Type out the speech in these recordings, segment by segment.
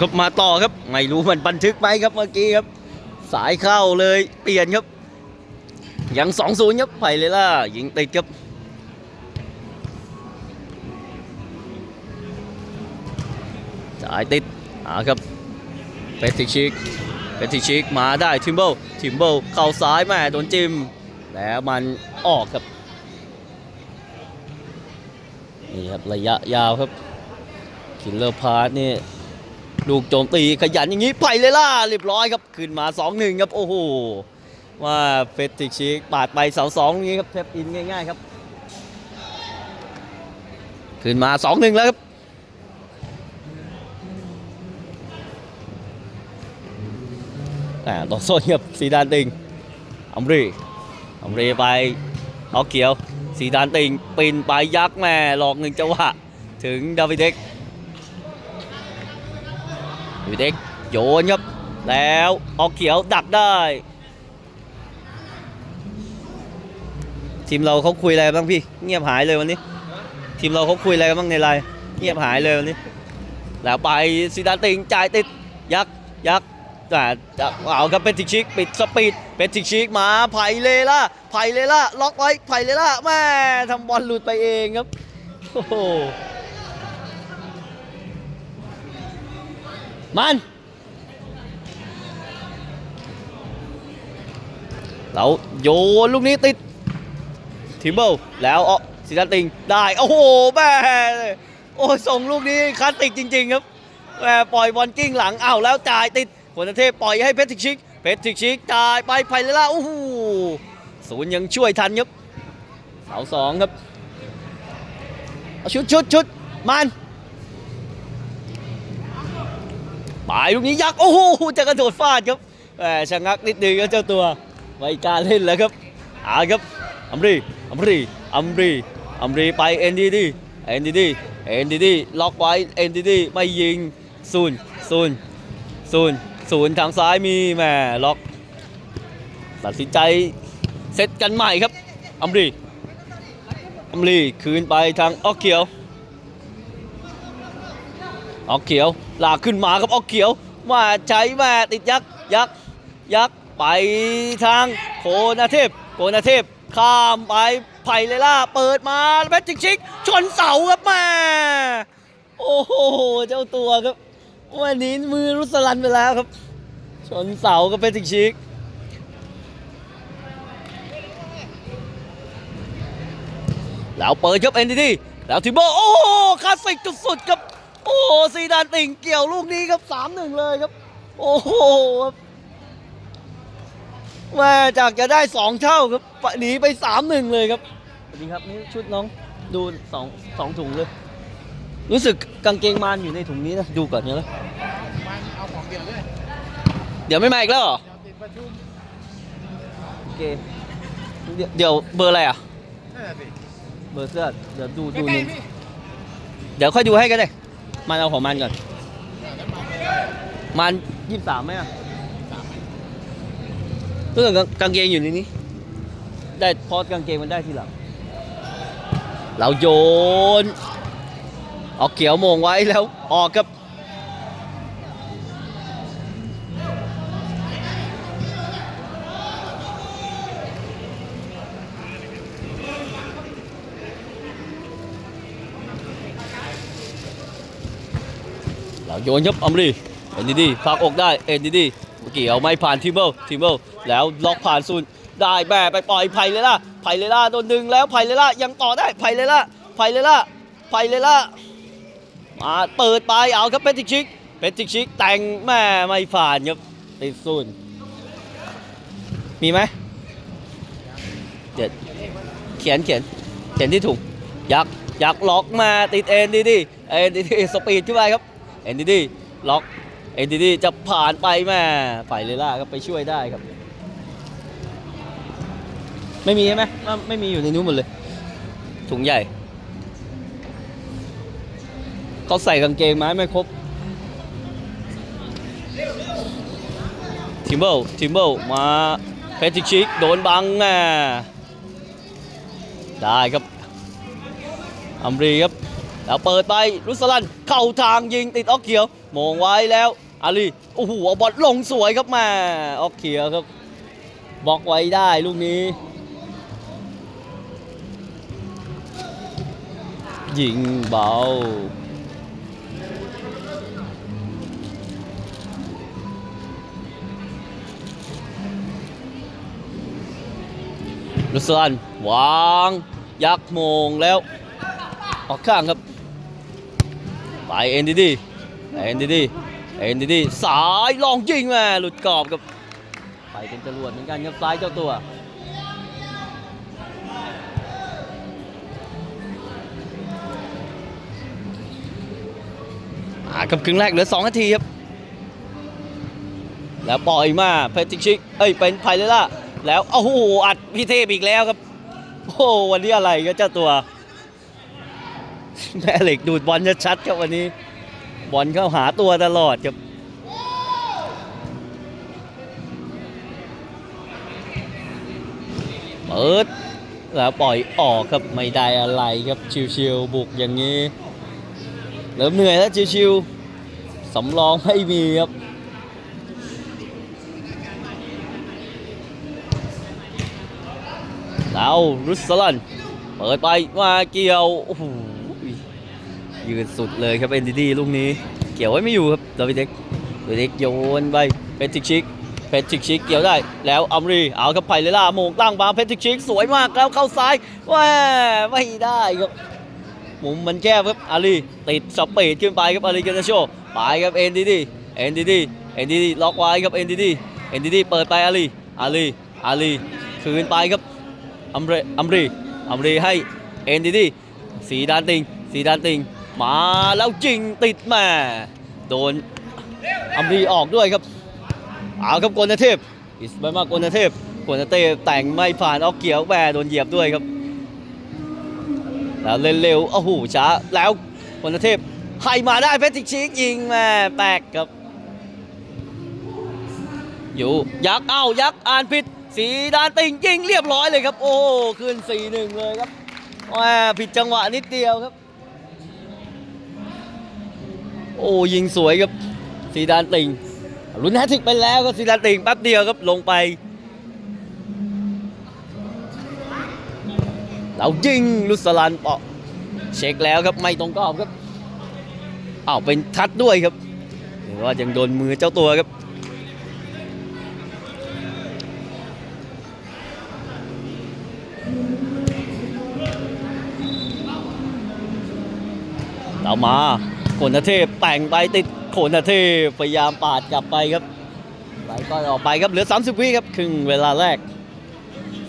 ครับมาต่อครับ ไม่รู้มันบันทึกไหมครับเมื่อกี้ครับ สายเข้าเลยเปลี่ยนครับ ยัง2องศูนย์ครับไผ่เลยล่ะยิงติดครับจ่ายติดอ่าครับเปติชิกเปติชิกมาได้ทิมเบิลทิมเบิลเข้าซ้ายแม่โดนจิม แล้วมันออกครับนี่ครับระยะยาวครับคิลเลอร์พาร์ทนี่ ลูกโจมตีขยันอย่างนี้ไปเลยล่ะเรียบร้อยครับขึ้นมา 2-1 ครับ โอ้โหว่าเฟสติกชิกปาดไปเสาสองอย่างนี้ครับเทปอินง่ายๆครับ ขึ้นมา 2-1 แล้วครับอ่าต่อโซนครับสีดานติงอัมรีอัมรีไปเอาเขียว สีดานติงปีนไปยักษ์แม่หลอกหนึ่งจังหวะถึงดาวิดเด็ก ดาวิเด็กโยนครับ แล้วเอาเขียวดักได้ทีมเราเขาคุยอะไรบ้างพี่ เงียบหายเลยวันนี้ ทีมเราเขาคุยอะไรกันบ้างในไลน์เงียบหายเลยวันนี้ แล้วไปซีดานติงจ่ายติดยักษ์ยักษ์แต่จะเอาครับเป็นติกชิกปิดสปีดเป็นติกชิกมาไผ่เลล่าไผ่เลล่าล็อกไว้ไผ่เลล่าแม่ทำบอลหลุดไปเองครับโอ้โห มัน เราโยนลูกนี้ติดทิมเบิลแล้วอ๋อซิดานติงได้ โอ้โหแม่โอ้ส่งลูกนี้คลาสติกจริง ๆ ครับแม่ปล่อยบอลกิ้งหลังอ้าวแล้วจ่ายติดผลเทพปล่อยให้เพชรทิกชิกเพชรทิกชิกจ่ายไปไพเลล่าโอ้โหศูนย์ยังช่วยทันครับเสาสองครับชุดชุดชุดมัน ปลายลูกนี้ยักษ์โอ้โหจะกระโดดฟาดครับแหมชะงักนิดนึงก็เจ้าตัวไม่กล้าเล่นแล้วครับอาครับอัมรีอัมรีอัมรีอัมรีไปเอ็นดีดีเอ็นดีดีเอ็นดีดีล็อกไว้เอ็นดีดีไม่ยิงศูนย์ศูนย์ศูนย์ศูนย์ทางซ้ายมีแหมล็อกตัดสินใจเซตกันใหม่ครับอัมรีอัมรีคืนไปทางออกเขียว ออกเขียวลากขึ้นมาครับออกเขียว มาใช้แม่ติดยักษ์ยักษ์ยักษ์ไปทางโคนาเทพโคนาเทพข้ามไปไผ่เลล่าเปิดมาแล้วแพทริกชิกชนเสาครับแม่โอ้โหเจ้าตัวครับ วันนี้มือรุสลันไปแล้วครับ ชนเสากับแพทริกชิกแล้วเปิดครับเอ็นดีแล้วทิมเบอร์โอ้โหคลาสสิกสุดๆครับ โอ้โหซีดานติ่งเกี่ยวลูกนี้ครับสามหนึ่งเลยครับ โอ้โหครับแม่จากจะได้สองเท่าครับหนีไปสามหนึ่งเลยครับสวัสดีครับนี่ชุดน้องดูสองสองถุงเลย รู้สึกกางเกงมานอยู่ในถุงนี้นะดูก่อนเนี่ยนะมันเอาของเดียวเลยเดี๋ยวไม่มาอีกแล้วเหรอเดี๋ยวติดประชุมโอเคเดี๋ยวเดี๋ยวเบอร์อะไรอะนั่นแหละสิเบอร์เสื้อเดี๋ยวดูใกดูล้หนึ่งๆพี่เดี๋ยวค่อยดูให้กันเลย มันเอาของมันก่อน มันยี่สิบสามไหมอะรู้สึกกางเกงอยู่ในนี้ ได้พอดกางเกงมันได้ทีหลัง เราโยน ออกเขียวโมงไว้แล้วออกครับ โยนครับอัมรีเอ็นดีดีพักอกได้เอ็นดีดีเมื่อกี้เอาไม่ผ่านทิมเบิลทิมเบิลแล้วล็อกผ่านซุนได้แบะไปปล่อยไผ่เลยล่ะไผ่เลยล่ะโดนดึงแล้วไผ่เลยล่ะยังต่อได้ไผ่เลยล่ะไผ่เลยล่ะไผ่เลยล่ะมาเปิดไปเอาครับเพชรติกชิกเพชรติกชิกแต่งแม่ไม่ผ่านครับติดซุนมีไหมเดี๋ยวเขียนเขียนเขียนที่ถุงยักยักล็อกมาติดเอ็นดีดีเอ็นดีดีสปีดขึ้นไปครับ เอนดีดีล็อกเอนดีดีจะผ่านไปแม่ฝ่ายเลล่าก็ไปช่วยได้ครับ ไม่มีใช่ไหมไม่มีอยู่ในนู้นหมดเลย ถุงใหญ่ เขาใส่กางเกงไมาไม่ครบทิมเบิลทิมเบิลมาเพติชิกโดนบังอะได้ครับอัมรีครับ แล้วเปิดไปรุสลันเข้าทางยิงติดออกเขียวมองไว้แล้วอาลีโอ้โหเอาบอลลงสวยครับแมาออกเขียวครับบล็อกไว้ได้ลูกนี้ ยิงเบาลุสลันวาง ยักษ์มงแล้ว ออกข้างครับ ไปเอ็นดีดีเอ็นดีดีเอ็นดีดีสายลองยิงแมาหลุดกรอบครับไปเป็นจรวดเหมือนกันครับซ้ายเจ้าตัวอากับครึ่งแรกเหลือ 2 นาทีครับ แล้วปล่อยมาเพชรชิก เอ้ย เป็นไพเรล่าแล้วโอ้โหอัดพี่เทพอีกแล้วครับ โอ้วันนี้อะไรก็เจ้าตัว แม่เหล็กดูดบอลชัดครับวันนี้ บอลเข้าหาตัวตลอดครับเปิดแล้วปล่อยออกครับไม่ได้อะไรครับชิวๆบุกอย่างนี้เริ่มเหนื่อยแล้วชิวๆสำรองไม่มีครับแล้วรุสลันเปิดไปมาเกี่ยวโอ้โห ยืนสุดเลยครับเอ็นดีดีลูกนี้ เกี่ยวไว้ไม่อยู่ครับดาวิเด็กดาวิเด็กโยนไปเพชรชิกชิกเพชรชิกชิกเกี่ยวได้ แล้วอัมรีเอาครับไผ่เลล่าโมงตั้งมาเพชรชิกชิกสวยมากแล้วเข้าซ้ายว้าไม่ได้ครับมุมมันแคบครับอาลีติดสปีดขึ้นไปครับอาลีกันโชไปครับเอ็นดีดีเอ็นดีดีเอ็นดีดีล็อกไว้ครับเอ็นดีดีเอ็นดีดีเปิดไปอาลีอาลีอาลีคืนไปครับอัมเรอัมรีอัมรีให้เอ็นดีดีสีดานติงสีดานติง มาแล้วจริงติดแม่โดนอัมรีออกด้วยครับเอาครับกนเทพอิสบามากกนเทพกนเทพแต่งไม่ผ่านออกเกี่ยวแม่โดนเหยียบด้วยครับ แล้วเร็วๆโอ้โหช้าแล้วคนเทพให้มาได้เพชรติชิกยิงแม่แตกครับอยู่ยักษ์เอ้ายักษ์อ่านผิดสีดานติงยิงเรียบร้อยเลยครับ โอ้ขึ้น4 1เลยครับแหมผิดจังหวะนิดเดียวครับ โอ้ยิงสวยครับสีดานติงลุ้นแฮตทริกไปแล้วครับสีดานติงแป๊บเดียวครับลงไปแล้วยิงลุสลันเปาะเช็คแล้วครับไม่ตรงกรอบครับอ้าวเป็นทัดด้วยครับหรือว่ายังโดนมือเจ้าตัวครับเรามา โขนเทพแต่งไปติดโขนเทพพยายามปาดกลับไปครับไหลก็อออกไปครับเหลือ 30 วิครับครึ่งเวลาแรก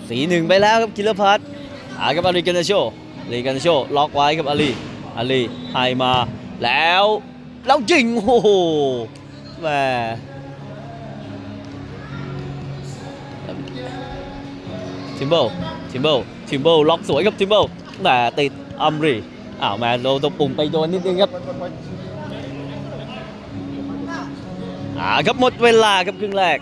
สีหนึ่งไปแล้วครับกิลพัทอากับอาลีกันโชอาลีกันโชล็อกไว้ครับอาลีอาลีให้มาแล้วแล้วยิงโอ้โหแหมทิมเบิลทิมเบิลทิมเบิลล็อกสวยครับทิมเบิลแต่ติดอัมรี อ้าวแมาโดนตัวปุ่มไปโดนนิดนึงครับอ่าครับหมดเวลาครับครึ่งแรก